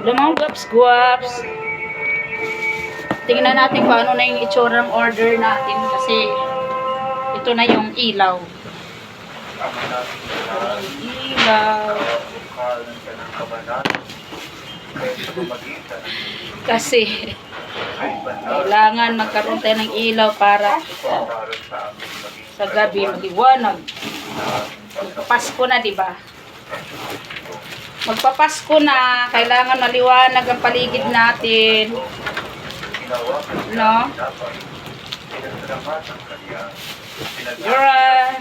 Lamang guwaps, guwaps. Tingnan natin kung ano na yung itsura ng order natin kasi ito na yung ilaw. Ilaw. Kasi kailangan magkaroon tayo ng ilaw para sa gabi maliwanag. Magpapasko na, di ba? Magpapasko na, kailangan maliwanag ang paligid natin. No? Yura.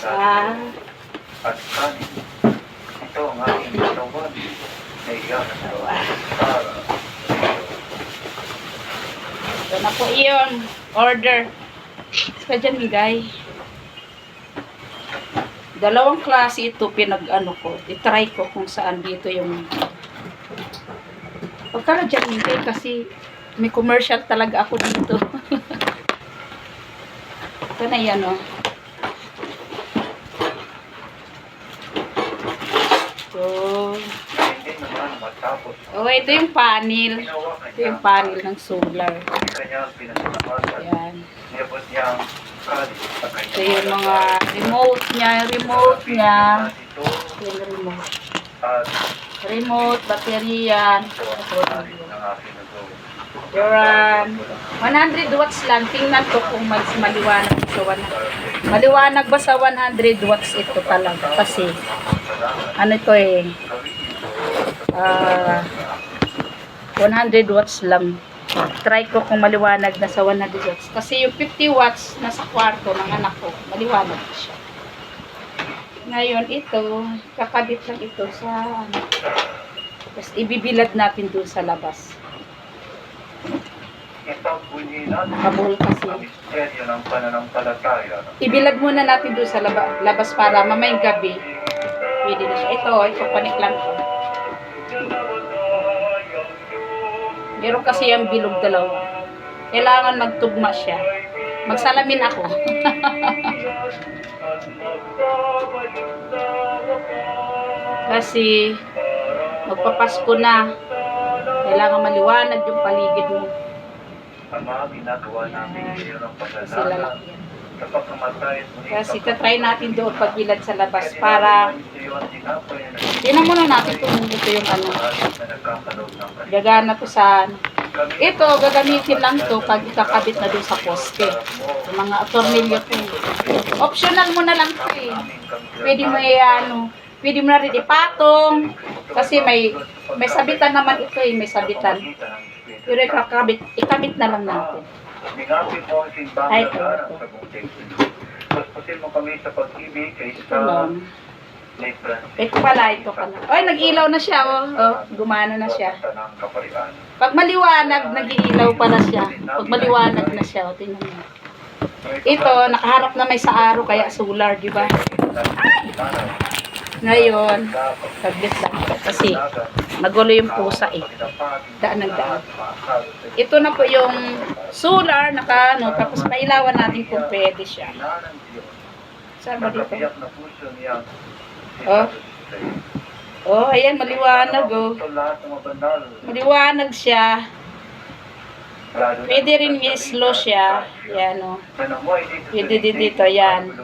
Sa at kanin. Ito ang aking katawan na iyan ito para na po iyon. Order. Sa dyan, Migay. Dalawang klase ito pinag-ano ko. I-try ko kung saan dito yung Pagka dyan, Migay, kasi may commercial talaga ako dito. ito na yan, oh. Hindi naman matapos oh, ito yung panel. Ito yung panel ng solar. kanyang Ito yung mga remote niya, remote niya. Yung remote. Remote, baterya. aking nagawa. Yoran. 100 watts lang. Tingnan ko kung mas maliwanag sa 100. Maliwanag ba sa 100 watts ito talaga? Kasi, ano ito eh, ah 100 watts lang. Try ko kung maliwanag na sa 100 watts. Kasi yung 50 watts nasa kwarto ng anak ko, maliwanag na siya. Ngayon, ito, kakabit lang ito sa, ano, tapos ibibilad natin doon sa labas. Kabul kasi. Ibilad muna natin doon sa laba, labas para mamayang gabi. Pwede na siya. Ito, ito, panik lang to. Meron kasi yung bilog dalawa. Kailangan magtugma siya. Magsalamin ako. kasi magpapasko na. Kailangan maliwanag yung paligid mo. Ama, ginagawa namin ngayon ang Kasi sa Kasi tatry natin doon pagbilad sa labas para Kami Tingnan muna natin kung ito yung ano. Gagana to sa ano. Ito, gagamitin lang to pag ikakabit na doon sa poste. Yung mga tornilyo to. Optional mo na lang to eh. Pwede mo eh, ano, pwede mo na rin ipatong. Kasi may, may sabitan naman ito eh, may sabitan. Pero ikakabit, ikabit na lang natin. Bingapin mo ang simbang Ay, lagarang sa buong Paspasin mo kami sa pag-ibig kay Ito sa lang. Lake Francis. Ito pala, ito pala. Ay, nag-ilaw na siya, oh. Oh, gumana na siya. Pag maliwanag, nag-iilaw pala siya. Pag maliwanag na siya, o tingnan mo. Ito, nakaharap na may sa araw, kaya solar, di ba? Ngayon, saglit lang. Kasi, magulo yung pusa eh. Daan ng daan. Ito na po yung solar, naka, ano, tapos mailawan natin kung pwede siya. Saan ba dito? na. Oh. Oh, ayan, maliwanag, oh. Maliwanag siya. Na Pwede rin sa i-slow siya. Yan, oh. Pwede dito, yan.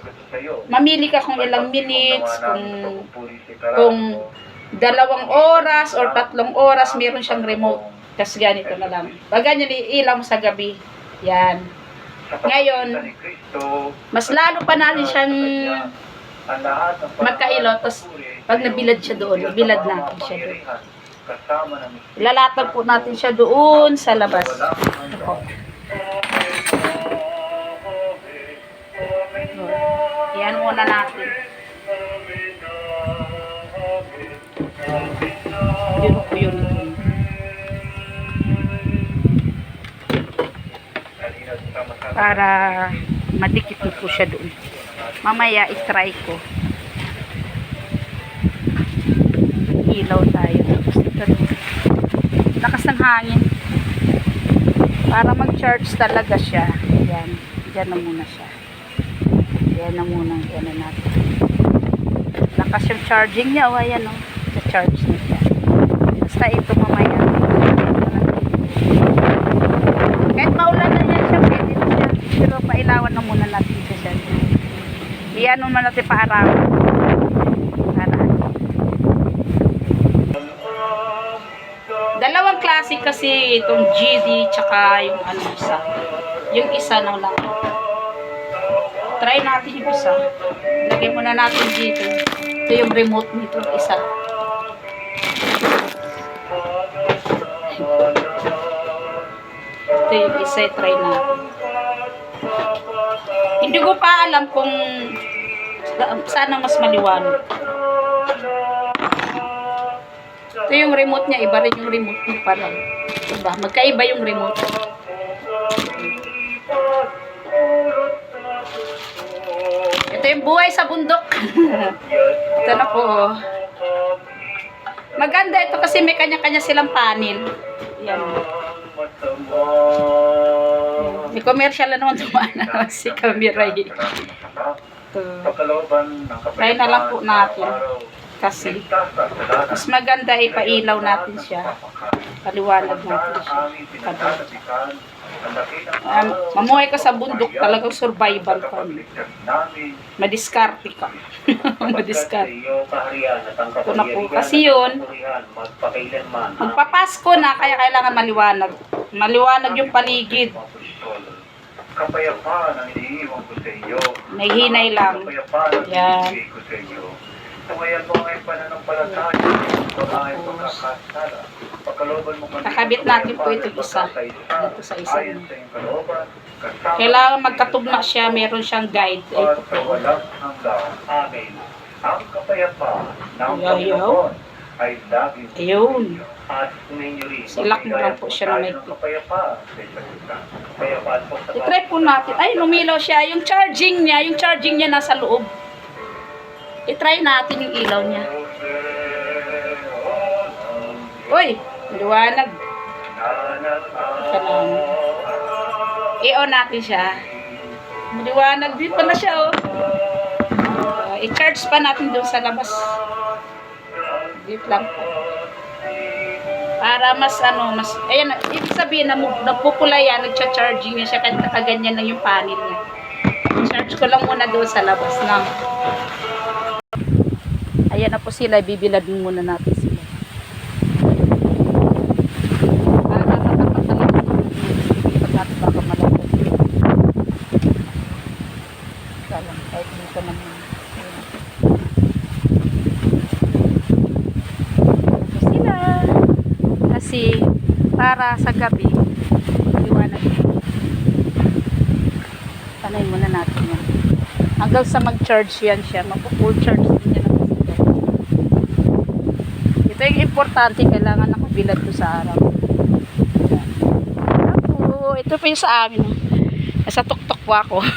Mamili ka kung ilang minutes, kung kung dalawang oras or tatlong oras, meron siyang remote. Kasi ganito na lang. Pag ganyan, iilaw mo sa gabi. Yan. Ngayon, Mas lalo pa natin siyang magkailo, tapos pag nabilad siya doon, nabilad natin siya doon. Ilalatag po natin siya doon sa labas. Ito Yan muna natin. Yun po yun. Para madikit po siya doon. Mamaya i-try ko. Ilaw tayo. Tapos ito. Lakas ng hangin. Para mag-charge talaga siya. Yan. Diyan na muna siya. Yan na muna. Yan na natin. malakas yung charging niya. O, ayan o. Sa-charge niya siya. Basta ito mamaya. Kahit maulan na yan siya, pwede na siya. Pero pailawan na muna natin siya siya. Iyan naman natin paarawan. Dalawang klase kasi itong GD tsaka yung ano isa. Yung isa na lang. Try natin yung isa. Lagay muna natin dito. Ito yung remote nito, isa. Ito yung isa, try natin. Hindi ko pa alam kung sana mas maliwanag. Ito yung remote niya, iba rin yung remote niya pala. Diba? Magkaiba yung remote. Ito yung buhay sa bundok. ito na po. oh. Maganda ito kasi may kanya-kanya silang panel. Yan. May commercial na naman dumaan si camera. Ito. Try na lang po natin. Kasi Mas maganda ipailaw natin siya. Paliwanag natin siya. Um, mamuhay ka sa bundok, talagang survival ka. Madiskarte ka. Madiskarte. Ito na po. Kasi yun, Magpapasko na, kaya kailangan maliwanag. Maliwanag yung paligid. Kapayapaan ang iniiwan ko sa iyo. May hinay lang. Kapayapaan ang Yan. ibigay ko sa iyo. Tumayan mo ngayon pananampalataya. Tumayan mo kakasala. Pagkalooban mo man- Kakabit natin po itong isa. Dito sa isa sa Kailangan magkatugma siya, meron siyang guide. Ay, ito sa po. walang hanggang amin. Ang kapayapaan ng. Panginoon ay laging sa inyo. At ninyo rin. Silak mo lang po siya na may sa sa I-try po natin. Ay, lumilaw siya. Yung charging niya, yung charging niya nasa loob. I-try natin yung ilaw niya. Uy, liwanag. Lang. I-on natin siya. Maliwanag din pala siya, oh. Uh, i-charge pa natin doon sa labas. Dito lang po. Para mas ano, mas, ayan, ibig sabihin na nagpupula yan, nagcha-charging niya siya, kahit nakaganyan lang yung panel niya. Charge ko lang muna doon sa labas na. Ayan na po sila, bibilad muna natin sila. Para nakakatalag pag natin baka malapot. Kaya lang, kahit dito naman. Ayan. Ito sila. Kasi para sa gabi, liwanag. Panay muna natin yan. Hanggang sa mag-charge yan siya, mag-full charge din yan ang sila. Ito yung importante, kailangan nakabilad ko sa araw. Ako, ito pa yung sa amin. Nasa tuktok po ako.